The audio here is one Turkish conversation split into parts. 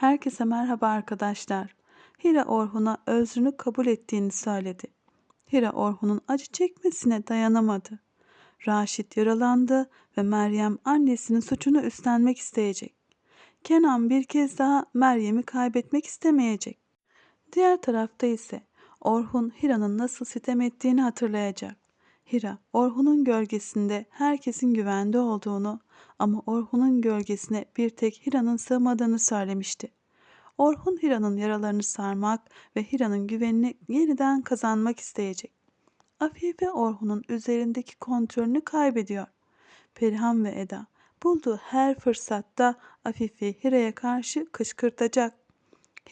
Herkese merhaba arkadaşlar. Hira Orhun'a özrünü kabul ettiğini söyledi. Hira Orhun'un acı çekmesine dayanamadı. Raşit yaralandı ve Meryem annesinin suçunu üstlenmek isteyecek. Kenan bir kez daha Meryem'i kaybetmek istemeyecek. Diğer tarafta ise Orhun Hira'nın nasıl sitem ettiğini hatırlayacak. Hira, Orhun'un gölgesinde herkesin güvende olduğunu ama Orhun'un gölgesine bir tek Hira'nın sığmadığını söylemişti. Orhun Hira'nın yaralarını sarmak ve Hira'nın güvenini yeniden kazanmak isteyecek. Afife Orhun'un üzerindeki kontrolünü kaybediyor. Perihan ve Eda bulduğu her fırsatta Afife'yi Hira'ya karşı kışkırtacak.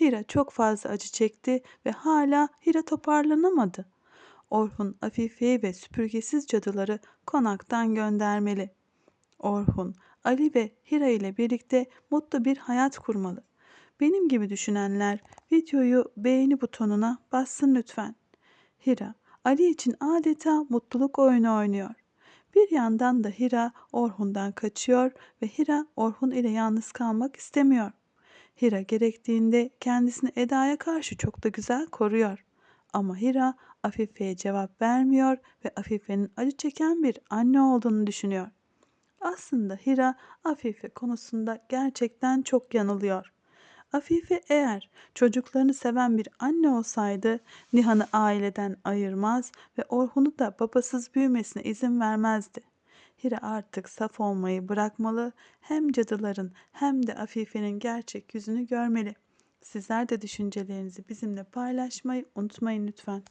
Hira çok fazla acı çekti ve hala Hira toparlanamadı. Orhun Afife'yi ve süpürgesiz cadıları konaktan göndermeli. Orhun, Ali ve Hira ile birlikte mutlu bir hayat kurmalı. Benim gibi düşünenler videoyu beğeni butonuna bassın lütfen. Hira, Ali için adeta mutluluk oyunu oynuyor. Bir yandan da Hira Orhun'dan kaçıyor ve Hira Orhun ile yalnız kalmak istemiyor. Hira gerektiğinde kendisini Eda'ya karşı çok da güzel koruyor. Ama Hira Afife'ye cevap vermiyor ve Afife'nin acı çeken bir anne olduğunu düşünüyor. Aslında Hira Afife konusunda gerçekten çok yanılıyor. Afife eğer çocuklarını seven bir anne olsaydı Nihan'ı aileden ayırmaz ve Orhun'u da babasız büyümesine izin vermezdi. Hira artık saf olmayı bırakmalı, hem cadıların hem de Afife'nin gerçek yüzünü görmeli. Sizler de düşüncelerinizi bizimle paylaşmayı unutmayın lütfen.